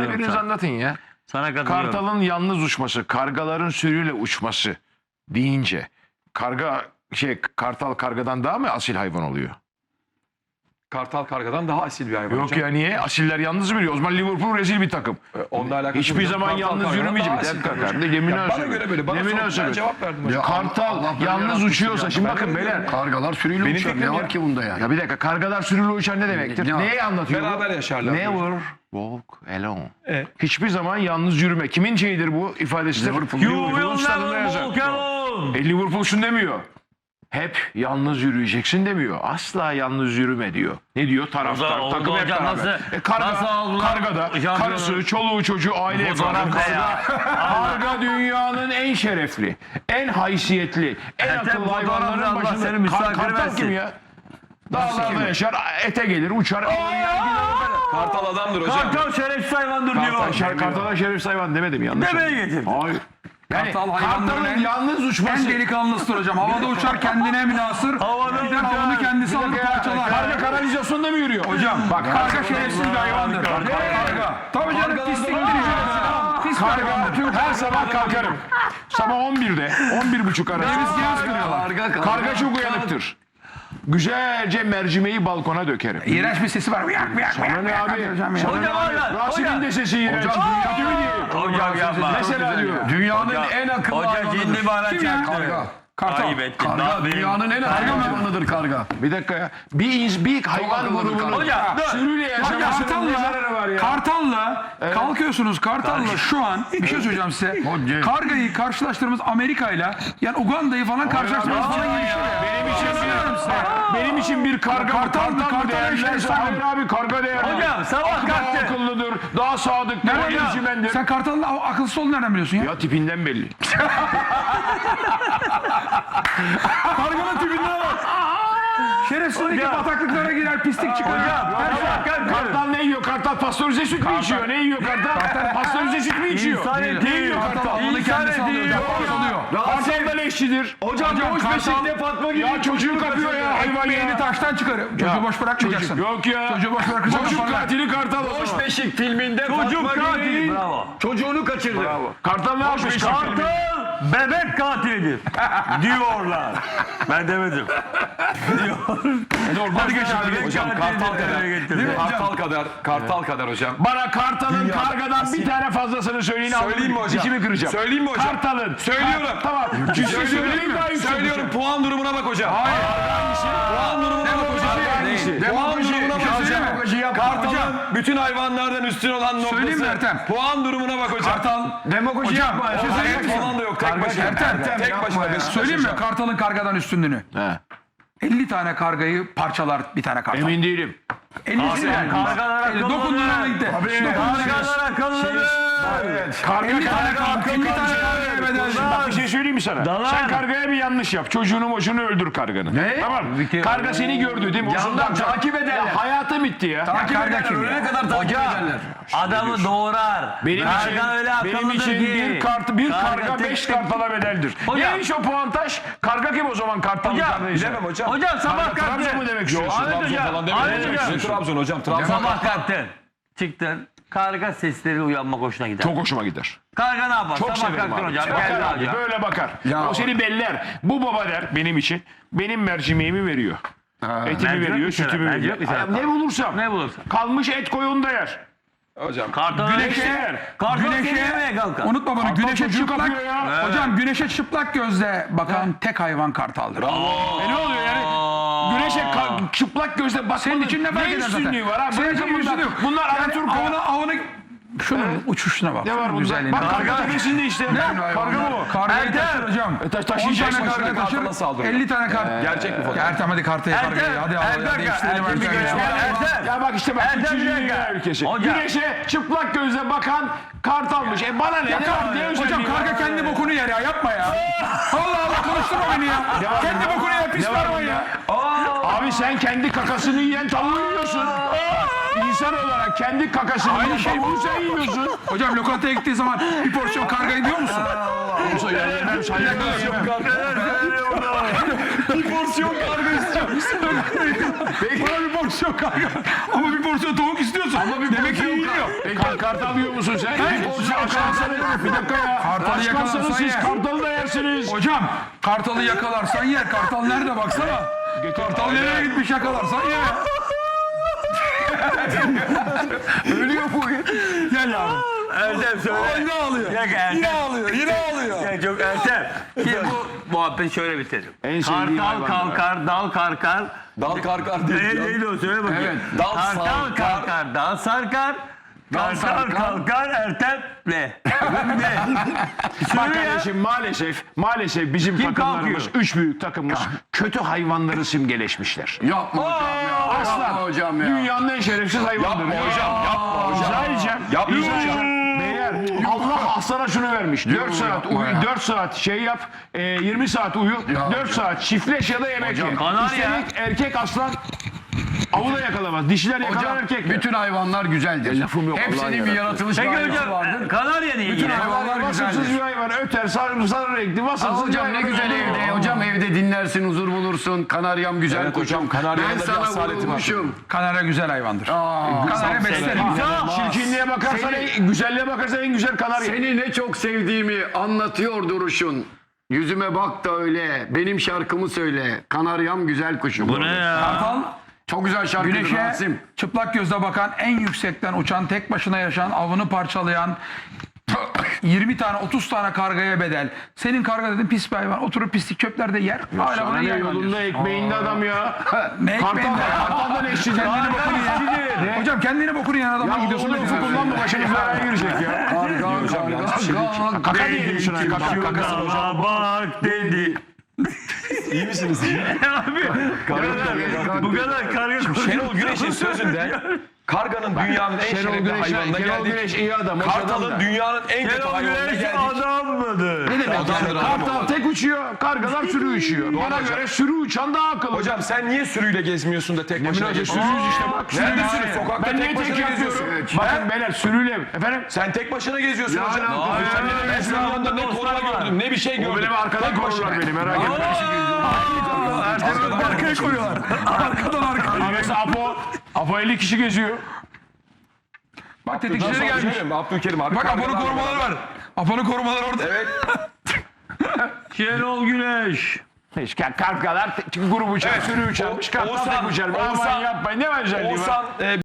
Biriniz anlatın ya. Sana katılıyorum. Kartalın yalnız uçması, kargaların sürüyle uçması deyince karga şey kartal kargadan daha mı asil hayvan oluyor? Kartal kargadan daha asil bir hayvan Yok hocam. ya niye? Asiller yalnız mı biliyor? O zaman Liverpool rezil bir takım. Ee, Onunla alakası Hiçbir zaman Kartal yalnız yürümeyecek. Bir dakika kardeşim. Yemin Ya Bana göre böyle. Bana Yemin. Ben cevap verdim hocam. Kartal Allah yalnız uçuyorsa ya. şimdi Ben bakın beyler. Kargalar sürüyle Benim uçar. Ne ya. var ki bunda yani? Ya bir dakika kargalar sürüyle uçar ne demektir? Ne- Neyi anlatıyor? Beraber yaşarlar. Never walk alone. Evet. Hiçbir zaman yalnız yürüme. Kimin şeyidir bu ifadesidir? Liverpool. You Liverpool'un will never walk alone. E, Liverpool şunu demiyor. Hep yalnız yürüyeceksin demiyor. Asla yalnız yürüme diyor. Ne diyor? Taraftar, O da- o da takım hep beraber. nasıl- e, karga, nasıl aldılar karga da, şampiyonu? karısı, çoluğu, çocuğu, aile falan. ya? Karga dünyanın en şerefli, en haysiyetli, en Ertem, akıllı hayvanların başında. seni misafir kartal kim ya? Dağlarda yaşar, ete gelir, uçar. Kartal adamdır hocam. Kartal şerefsiz hayvandır Kartal, diyor. Kartal'a şerefsiz hayvan demedim yanlış. Demeye getirdim. Hayır. Yani Kartal hayvanların kartalın en- yalnız uçması. En delikanlısıdır hocam. Havada uçar kendine münasır. Havada Gider uçar. havanı kendisi alır parçalar. Karga kanalizasyonda mı yürüyor? Hocam bak karga şerefsiz bir hayvandır. Karga. Karga. Tabii canım pisliktir ya. Pis bir hayvandır. Karga her sabah kalkarım. Sabah 11'de, 11.30 arası. Karga. Karga çok uyanıktır. Güzelce mercimeği balkona dökerim. İğrenç bir sesi var. Viyak viyak Sana ne abi? Hocam ya. Sana ne Hocam abi? Rasim'in hocam. de sesi iğrenç. Hocam, Kötü mü diyeyim? Hocam yapma. Mesela diyor. Dünyanın en akıllı Hoca hayvanıdır. şimdi bana Kim ya? Karga. Kartal. Ayıp ettin. Karga dünyanın en akıllı hayvanıdır karga. Bir dakika ya. Bir, ins- bir hayvan grubunun karga. Hocam dur. sürüyle yaşamasının ne zararı var ya? Kartal'la kalkıyorsunuz Kartal'la şu an bir şey söyleyeceğim size. Kargayı karşılaştırdığımız Amerika'yla yani Uganda'yı falan karşılaştırdığımız falan gibi bir şey. Benim için bir, benim için bir karga Kartal kartal, mı? mı Kartal değerlilerse işte, hayır abi karga değerli. Hocam, sabah kalktı. Daha sadık, daha Nereden ilgimendir. Sen Kartal'ın akılsız olduğunu nereden biliyorsun ya? Ya tipinden belli. Karganın tipinden bak. Şerefsizlik bataklıklara girer, pislik çıkar. Her şey. Kartal ne yiyor? Kartal pastörize süt mü içiyor? Ne yiyor kartal? pastörize süt mü içiyor? İnsan ne eti yiyor yiyor. kartal? İnsan eti yiyor. Kartal da leşçidir. Hocam boş beşikte Fatma gibi. Ya çocuğu kapıyor ya hayvan ya. taştan çıkarıyor. Çocuğu boş bırakmayacaksın. Yok ya. Çocuğu boş bırakacaksın. Çocuk katili kartal zaman. Beşik filminde Çocuk katili. Çocuğunu kaçırdı. Kartal ne yapmış? Kartal bebek katilidir diyorlar. Ben demedim. Hadi geç abi. Hocam kartal kadar. Kartal kadar. Kartal kadar hocam. Bana kartalın kargadan bir tane fazlasını söyleyin. Söyleyeyim mi hocam? Dişimi kıracağım. Söyleyeyim mi hocam? Kartalın. Söylüyorum. Tamam. Cüsse söyleyeyim daha yüksek. Söylüyorum puan durumuna bak hocam. Hayır. Puan durumuna bak hocam. Puan. Kartal'ın bütün hayvanlardan üstün olan Söyleyeyim mi noktası. Ertem? Puan durumuna bak hocam. Kartal. Demagoji Hocam, yapma. bir şey söyleyeyim mi? falan da yok. Tek başına. Ertem, Tek başına. Beşiktaş Söyleyeyim mi hocam. Kartal'ın kargadan üstünlüğünü? He. 50 tane kargayı parçalar bir tane kartal. Emin değilim. 50 tane. Kargalar akıllıdır. Dokunduğuna gitti. Kargalar akıllıdır. Karga 50 tane karga karga, 50 tane. Bak bir şey söyleyeyim mi sana? Dalar. Sen kargaya bir yanlış yap. Çocuğunu moçunu öldür karganı. Ne? Tamam. Karga seni gördü değil mi? Yandan takip ederler. Ya hayatım bitti ya. Takip ya? Ölene kadar takip ederler. Adamı doğurar. Benim Karga için, öyle benim için ki. bir kart bir Karga beş kartala bedeldir. Hocam. Neymiş o puantaj? Karga kim o zaman kartal Hocam? Bilemem hocam. Hocam sabah Karga Trabzon mu demek istiyorsun? Trabzon falan. Ahmet hocam. Trabzon hocam. Trabzon. Sabah kalktın. Çıktın. Karga sesleri uyanmak hoşuna gider. Çok hoşuma gider. Karga ne yapar? Çok Sabah severim kalktın abi. hocam. Bakar Geldi abi, hocam. böyle bakar. o seni beller. Bu baba der benim için. Benim mercimeğimi veriyor. Etimi Mercimek veriyor, mi sever? sütümü Mercimek veriyor. mi sever? Ay, Ne bulursam. Ne bulursan. Kalmış et koyun da yer. Hocam. Kartal Güneşe yer. Kartal Güneşe- seni yemeye kalkar. Unutma bunu Kartal güneşe çocuğu çıplak. kapıyor ya. Hocam güneşe çıplak gözle bakan tek hayvan kartaldır. E ne oluyor yani? Güneşe ka- çıplak gözle bakmanın Senin için ne fark eder zaten? üstünlüğü var abi? Senin Bırakın bunlar, üstünlüğü yok. bunlar Yani Alaturka. avını, avını... Şunun uçuşuna bak. Ne var şunun bunda? güzelliğine Bak karga tepesinde işte. Karga mı o? Kargayı Ertem. taşır hocam. E, taş- 10 tane taşıyacaksın karga kartala taşır. saldırıyor. 50 tane kart. Gerçek mi Ya fotoğraf? Ertem hadi kartaya kargayı. Hadi Ertem, hadi değiştirelim Ertem bir Ertem. ya. Ya bak işte bak Ertem üçüncü bir dakika. dünya ülkesi. Hocam. Güneşe çıplak gözle bakan kartalmış. E bana ne? Ya ne, hocam özelliği karga var? kendi bokunu yer ya yapma ya. Allah Allah konuşturma beni ya. Kendi bokunu yer pis Ne var parmağı ya. Abi sen kendi kakasını yiyen tavuğu yiyorsun. İnsan olarak kendi kakasını Aynı yiyen şey tavuğu bu. sen yiyorsun. Hocam lokantaya gittiği zaman bir porsiyon karga yiyor musun? Yemem, saygı duyuyorum. Bir porsiyon karga istiyorum. Bana bir porsiyon karga. Ama bir porsiyon tavuk istiyorsun. Ama bir Demek ki yiyor. Kar, kartal yiyor musun sen? Ben- Porsiyon kartal- Bir dakika ya. Kartalı yakalarsan siz kartalı da yersiniz. Hocam kartalı yakalarsan yer. Kartal nerede baksana. Kartal nereye gitmiş yakalarsan yer. Ölüyor bu. Gel abi. Ertem söyle. Yine ağlıyor. Yok Ertem. Yine ağlıyor. Yine ağlıyor. Ya çok Ertem. Şimdi bu muhabbet şöyle bitelim. En sevdiğim Kartal kalkar, dal karkar. Dal karkar diye. Ne neydi o söyle bakayım. Evet. Dal Kartal sarkar. kalkar, dal sarkar. Kalkar, Ertem ne? ne? Bak Söyle ya. kardeşim maalesef maalesef bizim Kim takımlarımız, kalkıyor? üç büyük takımımız kötü hayvanları simgeleşmişler. Yapma hocam ya. Aslan Yapma hocam ya. dünyanın en şerefsiz hayvanıdır. Yapma hocam, yapma hocam. Edeceğim. Yapma hocam. Beyler Allah aslana şunu vermiş. 4 saat uyu, ya. 4 saat şey yap, e, 20 saat uyu, 4 saat çiftleş ya da yemek ye. kanarya. Üstelik erkek aslan avı da yakalamaz. Dişiler yakalar Hocam erkek. bütün hayvanlar güzeldir. lafım yok, Hepsinin Allah'ın bir yaratılış Peki gayesi hocam vardır. Kanarya niye Bütün hayvanlar vasıfsız güzeldir. bir hayvan. Öter, sarı, sarı renkli, Aa, vasıfsız bir hocam ne hayvan. güzel evde. Hocam evde dinlersin, huzur bulursun. Kanaryam güzel Evet kuşum. hocam, kanaryada Ben bir sana asaleti var. vurulmuşum. Kanarya güzel hayvandır. Aa, Kanarya beslerim. Çirkinliğe bakarsan, en, güzelliğe bakarsan en güzel kanarya. Seni ne çok sevdiğimi anlatıyor duruşun. Yüzüme bak da öyle. Benim şarkımı söyle. Kanaryam güzel kuşum. Bu ne ya? Kartal Çok güzel şarkıdır güneşe Rasim. çıplak gözle bakan, en yüksekten uçan, tek başına yaşayan, avını parçalayan 20 tane 30 tane kargaya bedel. Senin karga dedin pis bir hayvan. Oturur pislik çöplerde yer. Hala Sana bana ne yer yolunda ekmeğinde adam ya. Ne ekmeğinde? kartaldan eşçi kendini bokunu yiyen. Hocam kendine bokunu yiyen adamla Ya gidiyorsun. onu da ufuk diyorsun. kullanma başımız belaya girecek ya. Karga, karga, Kaka diyelim şuna kaka. Kakası hocam. Bak dedi. İyi misiniz? Abi bu kadar karga Şenol Güneş'in sözünde karganın dünyanın en Şenol şerefli Güneş, hayvanına Şenol geldik. Güneş iyi adam. hoş adam Kartalın da. dünyanın en kötü Şenol hayvanına Güneş geldik. adam mıdır? Ne demek Adamdır yani? adam Kartal tek uçuyor, kargalar sürü uçuyor. Bana hocam. göre sürü uçan daha akıllı. Hocam sen niye sürüyle gezmiyorsun da tek başına Münacı geziyorsun? sürüyüz işte bak. Nerede Sürü- sürü? Sokakta Ben niye tek tek başına yapıyorum? geziyorsun. Bakın beyler sürüyle. Efendim? Sen tek başına geziyorsun Ya hocam. alakası var. sen de ben senin yanında ne Dostlar koruma var. gördüm ne bir şey O gördüm. benim arkadan Tek başına. korurlar beni merak etme. Arkaya koyuyorlar. Arkadan arkaya. Mesela Apo, Apo 50 kişi geziyor. Bak tetikçileri gelmiş. Abdülkerim, Abdülkerim abi. Bak Apo'nun kargalar korumaları var. Apo'nun korumaları orada. Evet. Şenol Güneş. Hiç kargalar te- grubu uçar, Evet. sürü Kartal Oğuzhan- tek uçar. Aman yapmayın ne var özelliği var? Oğuzhan